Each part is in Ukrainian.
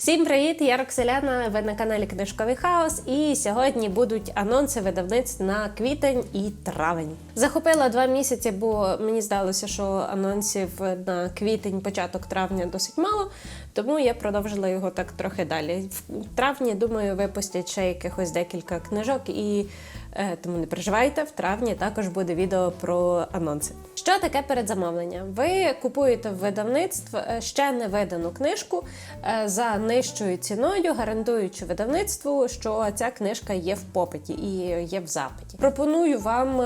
Всім привіт! Я Рокселяна. Ви на каналі Книжковий Хаос. І сьогодні будуть анонси видавництв на квітень і травень. Захопила два місяці, бо мені здалося, що анонсів на квітень, початок травня досить мало. Тому я продовжила його так трохи далі. В травні, думаю, випустять ще якихось декілька книжок і. Е, Тому не переживайте, в травні також буде відео про анонси. Що таке передзамовлення? Ви купуєте в видавництв е, ще не видану книжку е, за нижчою ціною, гарантуючи видавництву, що ця книжка є в попиті і є в запиті. Пропоную вам.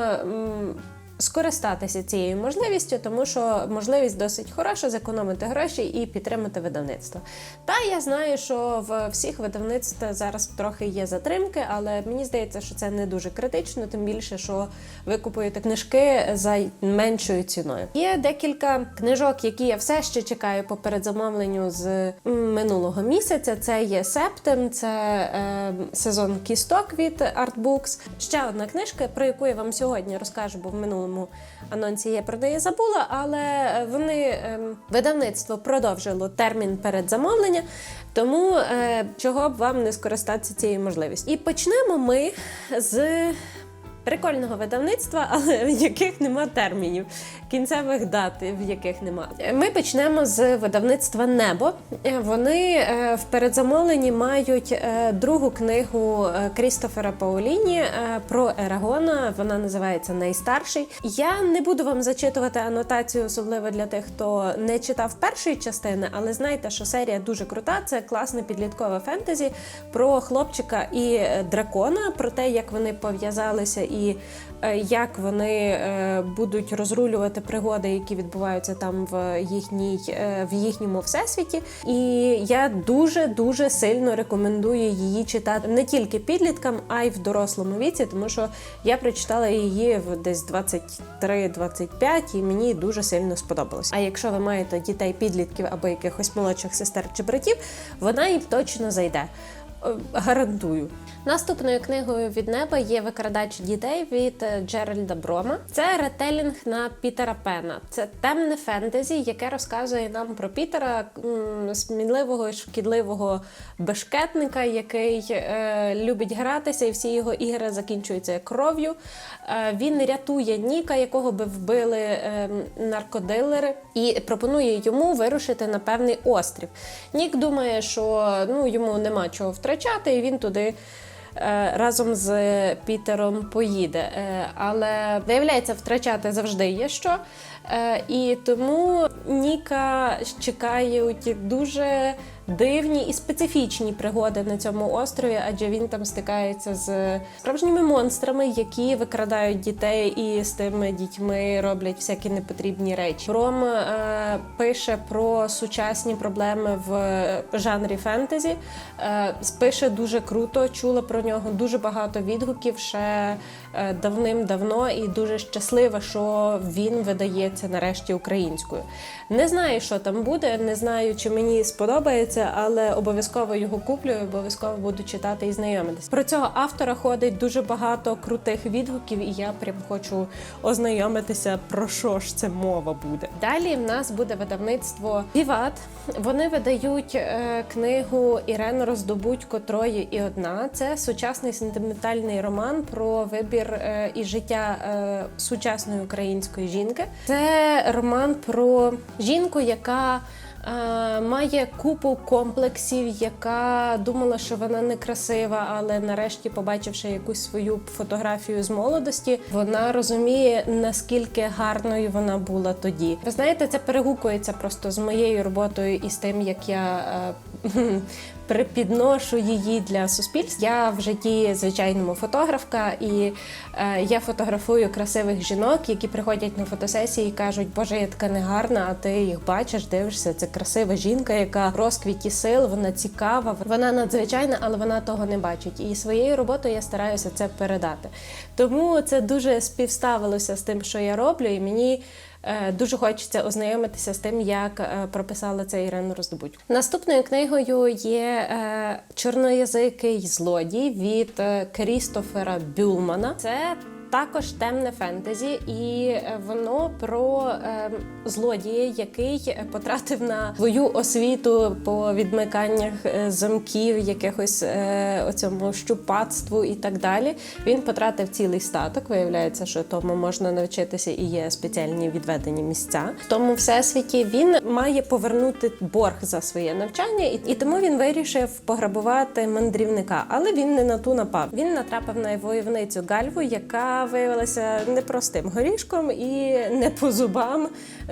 Скористатися цією можливістю, тому що можливість досить хороша зекономити гроші і підтримати видавництво. Та я знаю, що в всіх видавництв зараз трохи є затримки, але мені здається, що це не дуже критично, тим більше, що ви купуєте книжки за меншою ціною. Є декілька книжок, які я все ще чекаю по передзамовленню з минулого місяця. Це є Септем, це е, сезон кісток від Artbooks. Ще одна книжка, про яку я вам сьогодні розкажу, бо в минулому анонсі я про неї забула, але вони ем, видавництво продовжило термін передзамовлення, тому е, чого б вам не скористатися цією можливістю. І почнемо ми з. Прикольного видавництва, але в яких нема термінів, кінцевих дат, в яких нема. Ми почнемо з видавництва Небо. Вони е, в передзамовленні мають е, другу книгу е, Крістофера Пауліні про Ерагона. Вона називається Найстарший. Я не буду вам зачитувати анотацію, особливо для тих, хто не читав першої частини, але знайте, що серія дуже крута. Це класне підліткове фентезі про хлопчика і дракона, про те, як вони пов'язалися і е, як вони е, будуть розрулювати пригоди, які відбуваються там в їхній е, в їхньому всесвіті. І я дуже дуже сильно рекомендую її читати не тільки підліткам, а й в дорослому віці, тому що я прочитала її в десь 23-25 і мені дуже сильно сподобалось. А якщо ви маєте дітей підлітків або якихось молодших сестер чи братів, вона їм точно зайде. Гарантую. Наступною книгою від неба є викрадач дітей від е, Джеральда Брома. Це ретелінг на Пітера Пена. Це темне фентезі, яке розказує нам про Пітера, м, сміливого і шкідливого бешкетника, який е, любить гратися, і всі його ігри закінчуються кров'ю. Е, він рятує Ніка, якого би вбили е, наркодилери, і пропонує йому вирушити на певний острів. Нік думає, що ну йому нема чого втрачати, і він туди. Е, Разом з Пітером поїде, Е, але виявляється, втрачати завжди є що. Е, І тому Ніка чекають дуже дивні і специфічні пригоди на цьому острові, адже він там стикається з справжніми монстрами, які викрадають дітей і з тими дітьми роблять всякі непотрібні речі. Бром е, пише про сучасні проблеми в жанрі фентезі. Е, пише дуже круто, чула про нього дуже багато відгуків ще е, давним-давно, і дуже щаслива, що він видається нарешті українською. Не знаю, що там буде, не знаю, чи мені сподобається, але обов'язково його куплю, і обов'язково буду читати і знайомитися. Про цього автора ходить дуже багато крутих відгуків, і я прям хочу ознайомитися, про що ж це мова буде. Далі в нас буде видавництво Віват. Вони видають е, книгу Ірен Роздобудь, котрої і одна. Це сучасний сентиментальний роман про вибір е, і життя е, сучасної української жінки. Це роман про жінку, яка має купу комплексів, яка думала, що вона не красива, але нарешті, побачивши якусь свою фотографію з молодості, вона розуміє, наскільки гарною вона була тоді. Ви знаєте, це перегукується просто з моєю роботою і з тим, як я. Припідношу її для суспільства. Я в житті звичайному фотографка, і е, я фотографую красивих жінок, які приходять на фотосесії і кажуть, Боже, я така негарна, а ти їх бачиш, дивишся. Це красива жінка, яка в розквіті сил, вона цікава, вона надзвичайна, але вона того не бачить. І своєю роботою я стараюся це передати. Тому це дуже співставилося з тим, що я роблю, і мені. Е, Дуже хочеться ознайомитися з тим, як е, прописала це Ірина Роздобудь. Наступною книгою є е, Чорноязикий злодій від Крістофера Бюлмана. Це також темне фентезі, і е, воно про е, злодія, який потратив на свою освіту по відмиканнях е, замків, якихось е, оцьому щупацтву і так далі. Він потратив цілий статок. Виявляється, що тому можна навчитися і є спеціальні відведені місця. В тому всесвіті він має повернути борг за своє навчання, і, і тому він вирішив пограбувати мандрівника, але він не на ту напав. Він натрапив на войовницю Гальву, яка виявилася непростим горішком і не по зубам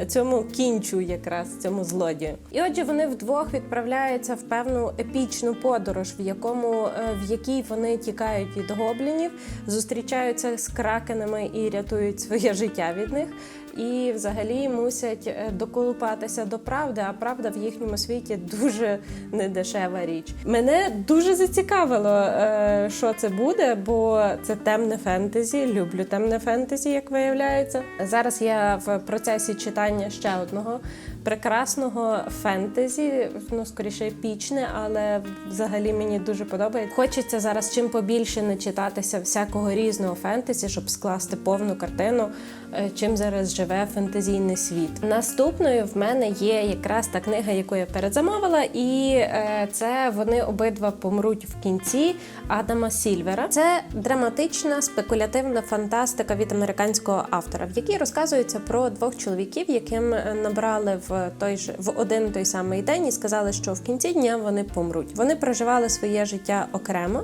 цьому кінчу, якраз цьому злодію. І отже, вони вдвох відправляються в певну епічну подорож, в якому е, в якій вони тікають від гоблінів, зустрічаються з кракенами і рятують своє життя від них. І взагалі мусять е, доколупатися до правди, а правда в їхньому світі дуже недешева річ. Мене дуже зацікавило, е, що це буде, бо це темне фентезі. Люблю темне фентезі, як виявляється. Зараз я в процесі читання ще одного прекрасного фентезі, ну скоріше епічне, але взагалі мені дуже подобається. Хочеться зараз чим побільше начитатися всякого різного фентезі, щоб скласти повну картину, е, чим зараз живе фентезійний світ. Наступною в мене є якраз та книга, яку я передзамовила, і е, це вони обидва помруть в кінці Адама Сільвера. Це драматична спекулятивна фантастика від американського автора, в якій розказується про двох чоловіків, яким е, набрали в той же в один той самий день і сказали, що в кінці дня вони помруть. Вони проживали своє життя окремо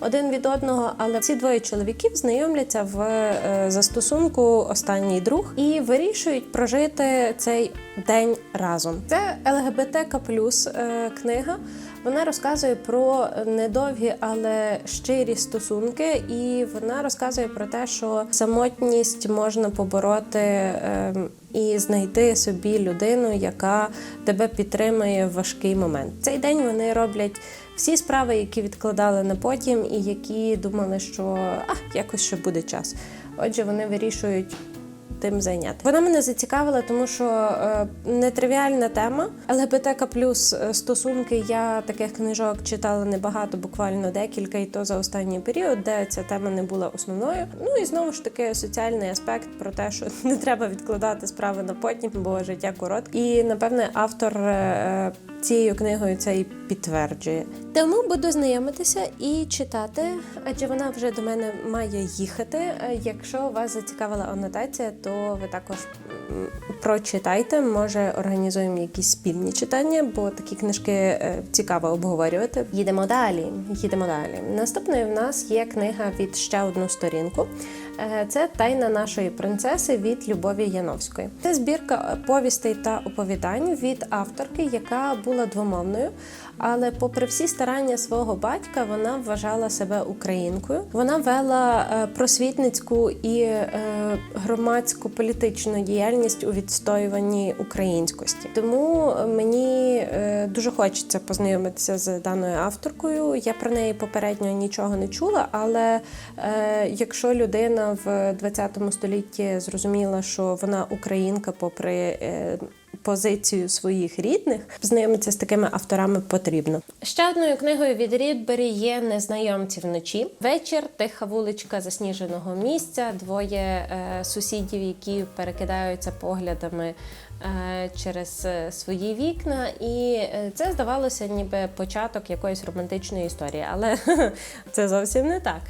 один від одного, але ці двоє чоловіків знайомляться в е, застосунку останній друг і вирішують прожити цей день разом. Це ЛГБТК плюс книга. Вона розказує про недовгі, але щирі стосунки, і вона розказує про те, що самотність можна побороти ем, і знайти собі людину, яка тебе підтримує в важкий момент. Цей день вони роблять всі справи, які відкладали на потім, і які думали, що а якось ще буде час. Отже, вони вирішують тим зайняти. Вона мене зацікавила, тому що е, нетривіальна тема. ЛГБТК плюс е, стосунки. Я таких книжок читала небагато, буквально декілька, і то за останній період, де ця тема не була основною. Ну і знову ж таки соціальний аспект про те, що не треба відкладати справи на потім, бо життя коротке. І напевне автор. Е, цією книгою це і підтверджує. Тому буду знайомитися і читати, адже вона вже до мене має їхати. Е, Якщо вас зацікавила анотація, то ви також прочитайте. Може, організуємо якісь спільні читання, бо такі книжки е, цікаво обговорювати. Їдемо далі. Їдемо далі. Наступною в нас є книга від ще одну сторінку. Е, Це тайна нашої принцеси від Любові Яновської. Це збірка повістей та оповідань від авторки, яка була двомовною. Але, попри всі старання свого батька, вона вважала себе українкою. Вона вела е, просвітницьку і е, громадську політичну діяльність у відстоюванні українськості. Тому мені дуже хочеться познайомитися з даною авторкою. Я про неї попередньо нічого не чула, але якщо людина в 20 столітті зрозуміла, що вона українка, попри е, позицію своїх рідних, знайомитися з такими авторами потрібно. Ще одною книгою від Рідбері є Незнайомці вночі. Вечір, тиха вуличка засніженого місця, двоє е, сусідів, які перекидаються поглядами. Е, Через е, свої вікна, і е, це здавалося ніби початок якоїсь романтичної історії, але це зовсім не так.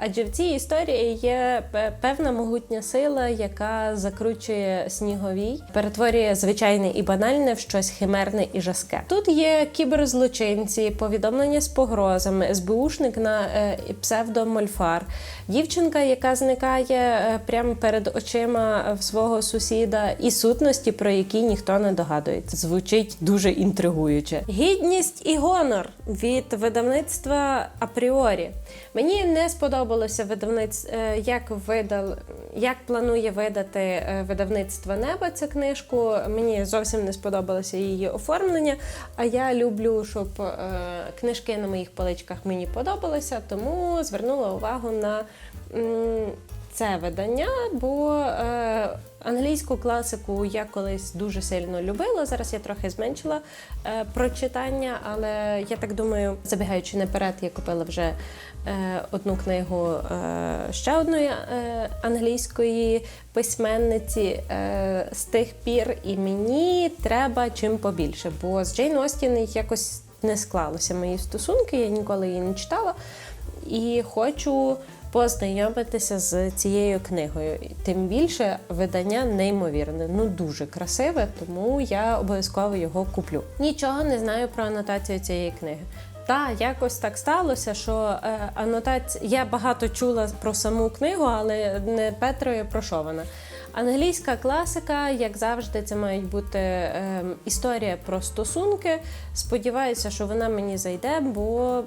Адже в цій історії є певна могутня сила, яка закручує сніговій, перетворює звичайне і банальне в щось химерне і жаске. Тут є кіберзлочинці, повідомлення з погрозами, СБУшник на псевдомольфар, дівчинка, яка зникає прямо перед очима в свого сусіда, і сутності, про які ніхто не догадується. Звучить дуже інтригуюче. Гідність і гонор від видавництва апріорі. Мені не сподобалося видавництво, як видал, як планує видати е, видавництво неба цю книжку. Мені зовсім не сподобалося її оформлення. А я люблю, щоб е, книжки на моїх поличках мені подобалися, тому звернула увагу на це видання, бо е, англійську класику я колись дуже сильно любила. Зараз я трохи зменшила е, прочитання, але я так думаю, забігаючи наперед, я купила вже е, одну книгу е, ще одної е, англійської письменниці е, з тих пір, і мені треба чим побільше, бо з Джейн Остін якось не склалося мої стосунки, я ніколи її не читала. І хочу познайомитися з цією книгою. Тим більше видання неймовірне, ну дуже красиве, тому я обов'язково його куплю. Нічого не знаю про анотацію цієї книги. Та якось так сталося, що е, анотація. Я багато чула про саму книгу, але не Петрою про що вона. Англійська класика, як завжди, це мають бути е, історія про стосунки. Сподіваюся, що вона мені зайде, бо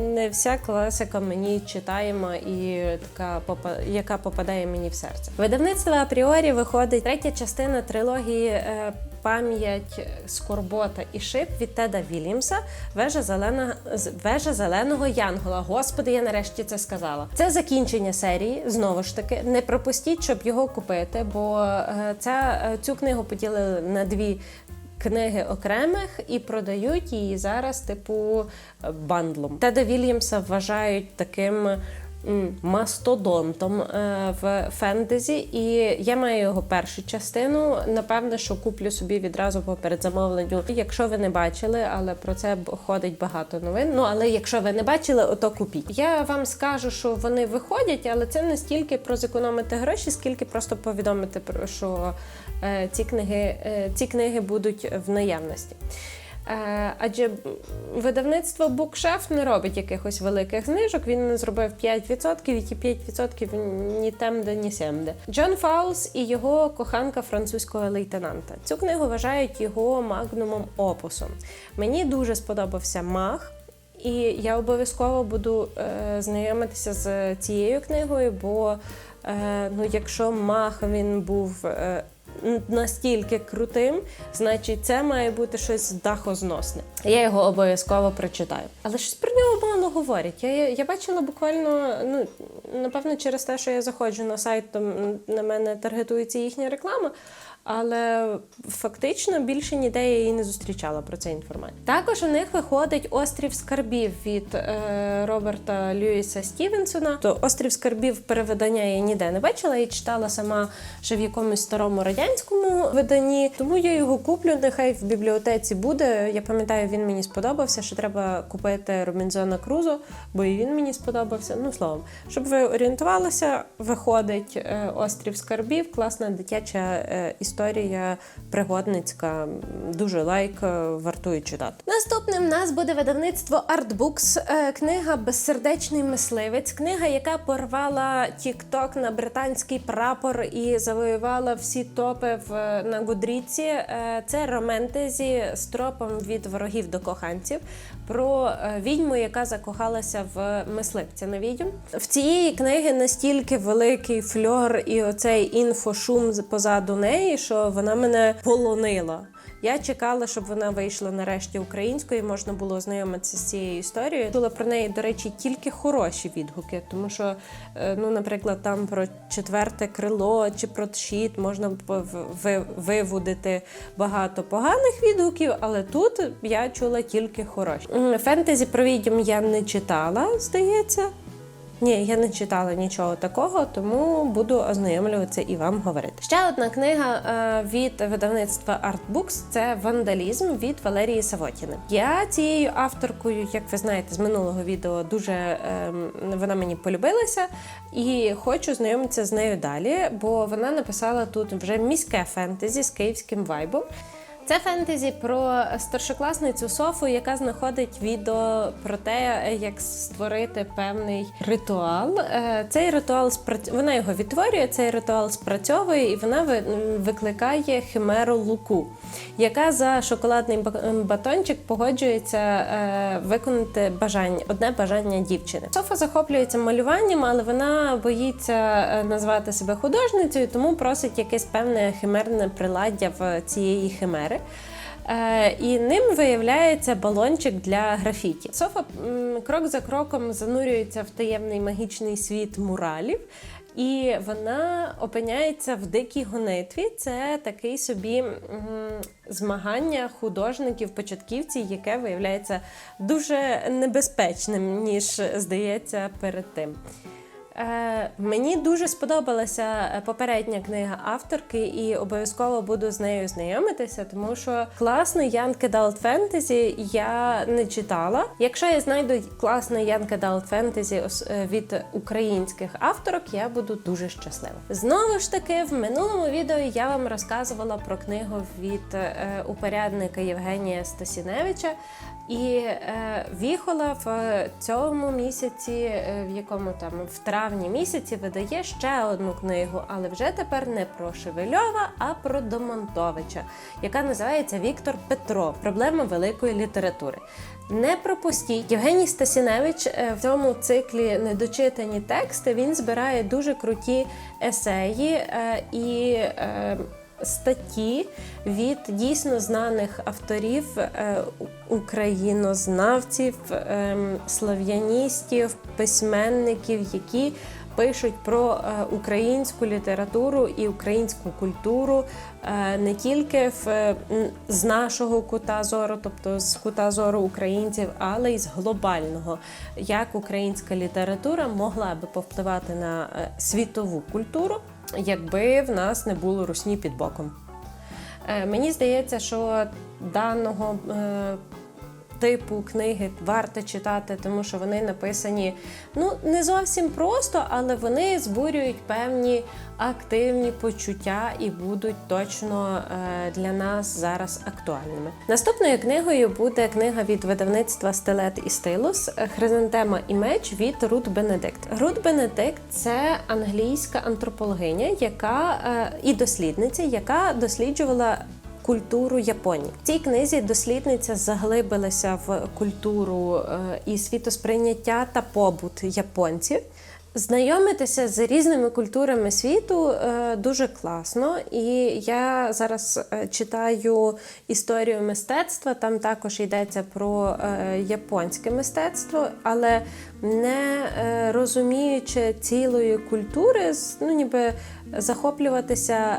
не вся класика мені читаємо і така яка попадає мені в серце. Видавництво апріорі виходить третя частина трилогії. Е, Пам'ять Скорбота і Шип від Теда Вільямса Вежа зелена вежа зеленого Янгола. Господи, я нарешті це сказала. Це закінчення серії. Знову ж таки, не пропустіть, щоб його купити, бо е, ця е, цю книгу поділили на дві. Книги окремих і продають її зараз, типу е, бандлом. Теда Вільямса вважають таким мастодонтом е, в фентезі, і я маю його першу частину. Напевне, що куплю собі відразу по передзамовленню. Якщо ви не бачили, але про це ходить багато новин. Ну але якщо ви не бачили, ото купіть. Я вам скажу, що вони виходять, але це не стільки про зекономити гроші, скільки просто повідомити про що е, ці книги, е, ці книги будуть в наявності. Е, Адже видавництво Букшеф не робить якихось великих знижок. Він не зробив 5%, і ті 5% ні темде, ні сямде. Джон Фаулс і його коханка французького лейтенанта. Цю книгу вважають його магнумом опусом. Мені дуже сподобався маг. І я обов'язково буду е, знайомитися з цією книгою, бо е, ну, якщо мах він був е, настільки крутим, значить це має бути щось дахозносне. Я його обов'язково прочитаю. Але щось про нього мало говорять. Я, я, бачила буквально, ну напевно, через те, що я заходжу на сайт, то на мене таргетується їхня реклама. Але фактично більше ніде я її не зустрічала про це інформацію. Також у них виходить острів скарбів від е, Роберта Льюіса Стівенсона. То острів скарбів переведення я ніде не бачила і читала сама ще в якомусь старому радянському виданні. Тому я його куплю. Нехай в бібліотеці буде. Я пам'ятаю, він мені сподобався. Що треба купити Робінзона Крузо, бо і він мені сподобався. Ну словом, щоб ви орієнтувалися, виходить е, острів скарбів, класна дитяча е, історія пригодницька. Дуже лайк, е, вартує читати. Наступним в нас буде видавництво Artbooks, е, книга Безсердечний мисливець, книга, яка порвала TikTok на британський прапор і завоювала всі топи в на Гудріці. Е, Це романтезі з тропом від ворогів до коханців про е, відьму, яка закохалася в мисливця на відьом. В цієї книги настільки великий фльор і оцей інфошум позаду неї, що вона мене полонила. Я чекала, щоб вона вийшла нарешті українською, і можна було ознайомитися з цією історією. Чула про неї, до речі, тільки хороші відгуки, тому що, е, ну, наприклад, там про четверте крило чи про щит можна виводити багато поганих відгуків, але тут я чула тільки хороші. Фентезі про відьом я не читала, здається. Ні, я не читала нічого такого, тому буду ознайомлюватися і вам говорити. Ще одна книга е, від видавництва Artbooks – це Вандалізм від Валерії Савотіни. Я цією авторкою, як ви знаєте, з минулого відео дуже ем, вона мені полюбилася, і хочу знайомитися з нею далі, бо вона написала тут вже міське фентезі з київським вайбом. Це фентезі про старшокласницю Софу, яка знаходить відео про те, як створити певний ритуал. Е, Цей ритуал спрац... вона його відтворює, цей ритуал спрацьовує, і вона ви- викликає химеру Луку, яка за шоколадний батончик погоджується е, виконати бажання, одне бажання дівчини. Софа захоплюється малюванням, але вона боїться е, назвати себе художницею, тому просить якесь певне химерне приладдя в цієї химери. Е, і ним виявляється балончик для графіті. Софа крок за кроком занурюється в таємний магічний світ муралів. І вона опиняється в дикій гонитві. Це такий собі змагання художників-початківців, яке виявляється дуже небезпечним, ніж здається перед тим. Е, мені дуже сподобалася е, попередня книга авторки, і обов'язково буду з нею знайомитися, тому що класний Young Adult Fantasy я не читала. Якщо я знайду класний Young Adult Fantasy е, від українських авторок, я буду дуже щаслива. Знову ж таки, в минулому відео я вам розказувала про книгу від упорядника Євгенія Стасіневича. І е, Віхола в цьому місяці, е, в якому там в травні місяці, видає ще одну книгу, але вже тепер не про Шевельова, а про Домонтовича, яка називається Віктор Петро. Проблема великої літератури. Не пропустіть Євгеній Стасіневич е, в цьому циклі недочитані тексти. Він збирає дуже круті есеї е. Е, статті від дійсно знаних авторів, е, українознавців, ем, слав'яністів, письменників, які пишуть про е, українську літературу і українську культуру е, не тільки в, з нашого кута зору, тобто з кута зору українців, але й з глобального, як українська література могла би повпливати на світову культуру, якби в нас не було русні під боком. Е, Мені здається, що даного е, типу книги варто читати, тому що вони написані ну не зовсім просто, але вони збурюють певні активні почуття і будуть точно е, для нас зараз актуальними. Наступною книгою буде книга від видавництва Стилет і Стилус Хризантема і меч від Рут Бенедикт. Рут Бенедикт це англійська антропологиня, яка е, і дослідниця, яка досліджувала культуру Японії. В цій книзі дослідниця заглибилася в культуру е, і світосприйняття та побут японців. Знайомитися з різними культурами світу е, дуже класно, і я зараз е, читаю історію мистецтва. Там також йдеться про е, японське мистецтво, але не розуміючи цілої культури, ну ніби захоплюватися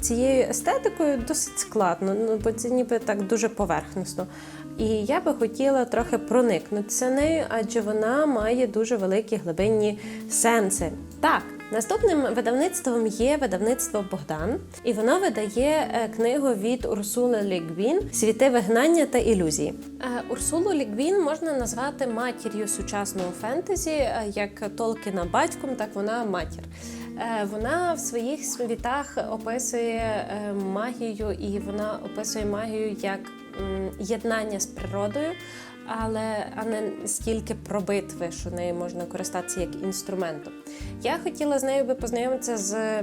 цією естетикою досить складно, ну бо це ніби так дуже поверхносно. І я би хотіла трохи проникнутися нею, адже вона має дуже великі глибинні сенси. Так, наступним видавництвом є видавництво Богдан, і воно видає е, книгу від Урсули Лігвін Світи вигнання та ілюзії. Е, Урсулу Лігвін можна назвати матір'ю сучасного фентезі, е, як Толкіна батьком, так вона матір. Вона в своїх світах описує магію, і вона описує магію як єднання з природою, але а не стільки про битви, що нею можна користатися як інструментом. Я хотіла з нею би познайомитися з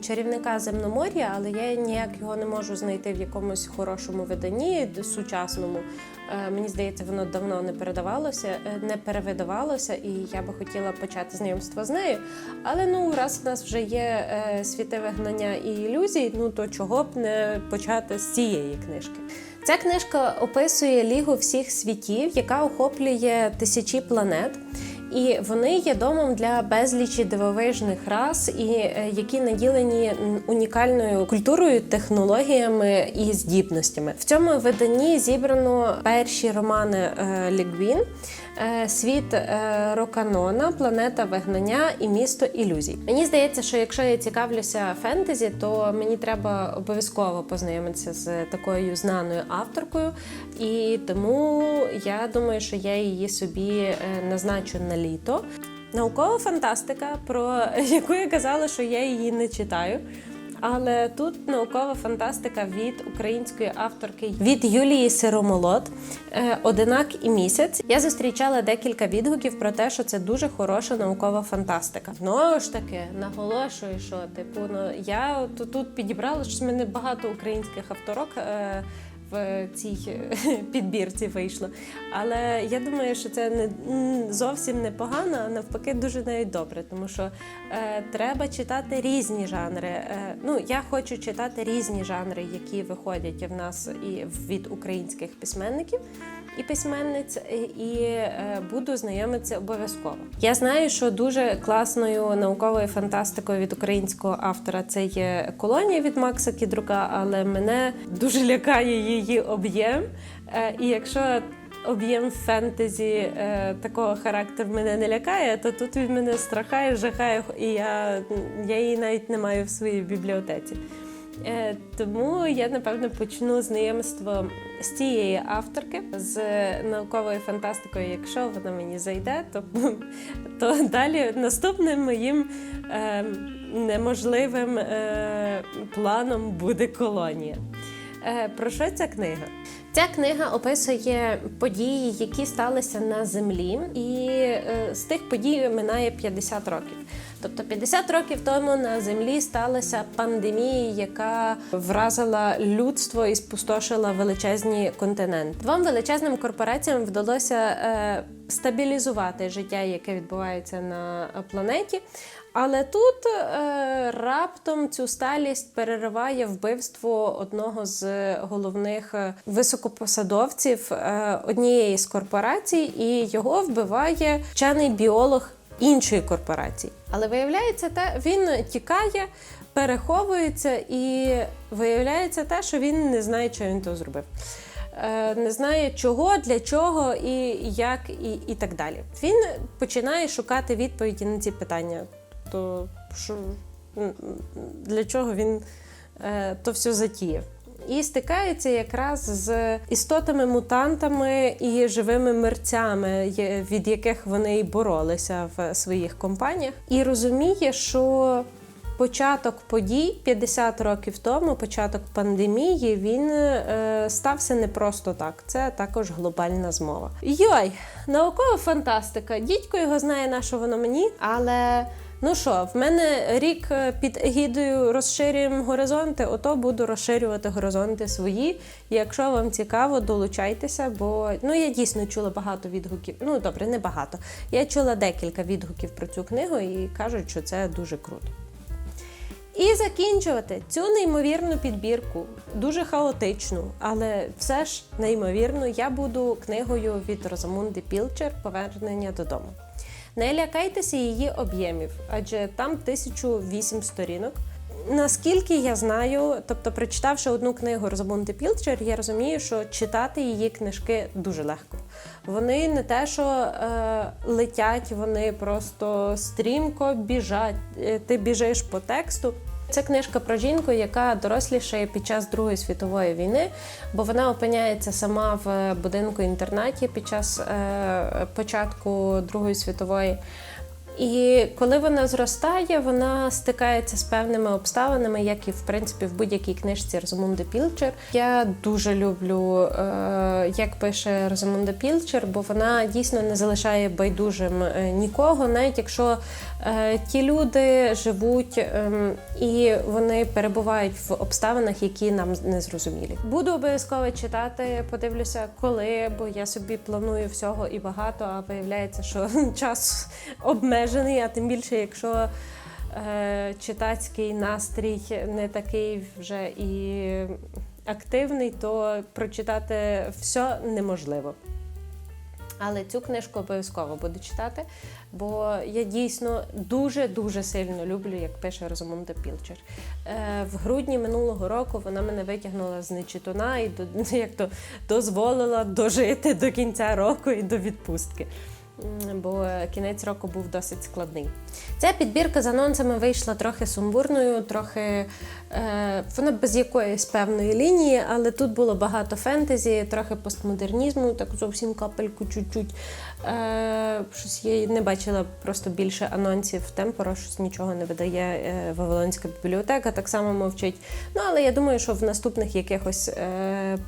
чарівника земномор'я, але я ніяк його не можу знайти в якомусь хорошому виданні, сучасному. Е, Мені здається, воно давно не передавалося, е, не перевидавалося, і я би хотіла почати знайомство з нею. Але ну, раз в нас вже є е, світи вигнання і ілюзій, ну то чого б не почати з цієї книжки? Ця книжка описує лігу всіх світів, яка охоплює тисячі планет. І вони є домом для безлічі дивовижних рас, і е, які наділені унікальною культурою, технологіями і здібностями. В цьому виданні зібрано перші романи е, Лігвін, е, світ е, Роканона, планета вигнання і місто ілюзій. Мені здається, що якщо я цікавлюся фентезі, то мені треба обов'язково познайомитися з такою знаною авторкою, і тому я думаю, що я її собі е, назначу на літо. Наукова фантастика, про яку я казала, що я її не читаю. Але тут наукова фантастика від української авторки від Юлії Сиромолот е, Одинак і місяць. Я зустрічала декілька відгуків про те, що це дуже хороша наукова фантастика. Знову ж таки, наголошую, що типу, ну я тут, підібрала що мене багато українських авторок. Е, в цій е, підбірці вийшло. Але я думаю, що це не зовсім непогано, а навпаки, дуже навіть добре, тому що е, треба читати різні жанри. Е, ну, я хочу читати різні жанри, які виходять в нас і від українських письменників. і письменниць, і е, буду знайомитися обов'язково. Я знаю, що дуже класною науковою фантастикою від українського автора це є колонія від Макса Кідрука, але мене дуже лякає її об'єм. Е, І якщо об'єм фентезі е, такого характеру мене не лякає, то тут він мене страхає, жахає, і я, я її навіть не маю в своїй бібліотеці. Е, тому я напевно почну знайомство з тієї авторки з науковою фантастикою. Якщо вона мені зайде, то, то далі наступним моїм е, неможливим е, планом буде колонія. Е, про що ця книга? Ця книга описує події, які сталися на землі, і е, з тих подій минає 50 років. Тобто 50 років тому на землі сталася пандемія, яка вразила людство і спустошила величезні континенти. Двом величезним корпораціям вдалося е, стабілізувати життя, яке відбувається на планеті. Але тут е, раптом цю сталість перериває вбивство одного з головних е, високопосадовців е, однієї з корпорацій, і його вбиває вчений біолог іншої корпорації. Але виявляється, те він тікає, переховується, і виявляється те, що він не знає, що він то зробив. Е, Не знає чого, для чого і як, і, і так далі. Він починає шукати відповіді на ці питання. То що для чого він е, то все затіяв? І стикається якраз з істотами-мутантами і живими мерцями, від яких вони і боролися в своїх компаніях, і розуміє, що початок подій 50 років тому, початок пандемії, він е, стався не просто так. Це також глобальна змова. Йой, наукова фантастика. Дідько його знає, на що воно мені, але. Ну що, в мене рік е, під егідою розширюємо горизонти, ото буду розширювати горизонти свої. Якщо вам цікаво, долучайтеся, бо ну я дійсно чула багато відгуків. Ну добре, не багато. Я чула декілька відгуків про цю книгу і кажуть, що це дуже круто. І закінчувати цю неймовірну підбірку, дуже хаотичну, але все ж неймовірну, я буду книгою від Розамунди Пілчер Повернення додому. Не лякайтеся її об'ємів, адже там 1008 сторінок. Наскільки я знаю, тобто, прочитавши одну книгу Розбунти Пілчер, я розумію, що читати її книжки дуже легко. Вони не те, що е, летять, вони просто стрімко біжать. Е, Ти біжиш по тексту. Це книжка про жінку, яка дорослішає під час Другої світової війни, бо вона опиняється сама в будинку інтернаті під час е, початку Другої світової. І коли вона зростає, вона стикається з певними обставинами, як і в принципі в будь-якій книжці Розамунди Пілчер. Я дуже люблю, е, як пише Розамунда Пілчер, бо вона дійсно не залишає байдужим е, нікого, навіть якщо е, ті люди живуть ем, і вони перебувають в обставинах, які нам не зрозумілі. Буду обов'язково читати, подивлюся, коли, бо я собі планую всього і багато, а виявляється, що час обмежений, а тим більше, якщо е, читацький настрій не такий вже і активний, то прочитати все неможливо. Але цю книжку обов'язково буду читати, бо я дійсно дуже-дуже сильно люблю, як пише Розумунда Пілчер. Е, в грудні минулого року вона мене витягнула з нечитуна і до, як то дозволила дожити до кінця року і до відпустки. Бо кінець року був досить складний. Ця підбірка з анонсами вийшла трохи сумбурною, трохи е, вона без якоїсь певної лінії, але тут було багато фентезі, трохи постмодернізму, так зовсім капельку чуть-чуть. Е, щось я не бачила просто більше анонсів темпора, щось нічого не видає е, Вавилонська бібліотека, так само мовчить. Ну але я думаю, що в наступних якихось. Е,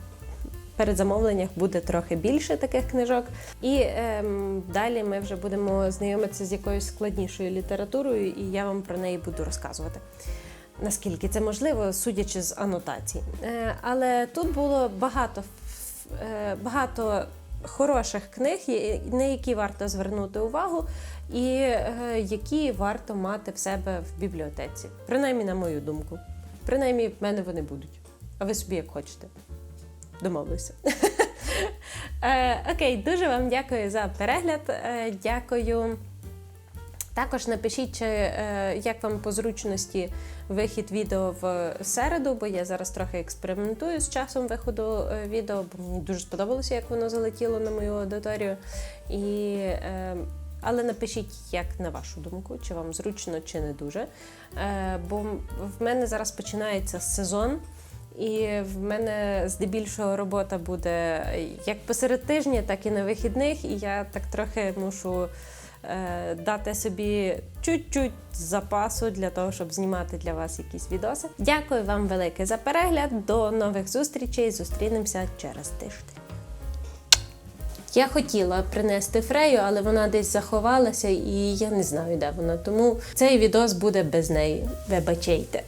передзамовленнях буде трохи більше таких книжок. І ем, далі ми вже будемо знайомитися з якоюсь складнішою літературою, і я вам про неї буду розказувати. Наскільки це можливо, судячи з анотацій. Е, але тут було багато, е, багато хороших книг, на які варто звернути увагу, і е, які варто мати в себе в бібліотеці. Принаймні, на мою думку. Принаймні, в мене вони будуть. А ви собі як хочете. Домовилися. Е, окей, дуже вам дякую за перегляд. Е, дякую. Також напишіть, чи, е, як вам по зручності вихід відео в середу, бо я зараз трохи експериментую з часом виходу відео, бо мені дуже сподобалося, як воно залетіло на мою аудиторію. І, але напишіть, як на вашу думку, чи вам зручно, чи не дуже. Бо в мене зараз починається сезон. І в мене здебільшого робота буде як посеред тижня, так і на вихідних. І я так трохи мушу е, дати собі чуть-чуть запасу для того, щоб знімати для вас якісь відоси. Дякую вам велике за перегляд. До нових зустрічей. Зустрінемося через тиждень. Я хотіла принести Фрею, але вона десь заховалася, і я не знаю, де вона. Тому цей відос буде без неї. Вибачайте.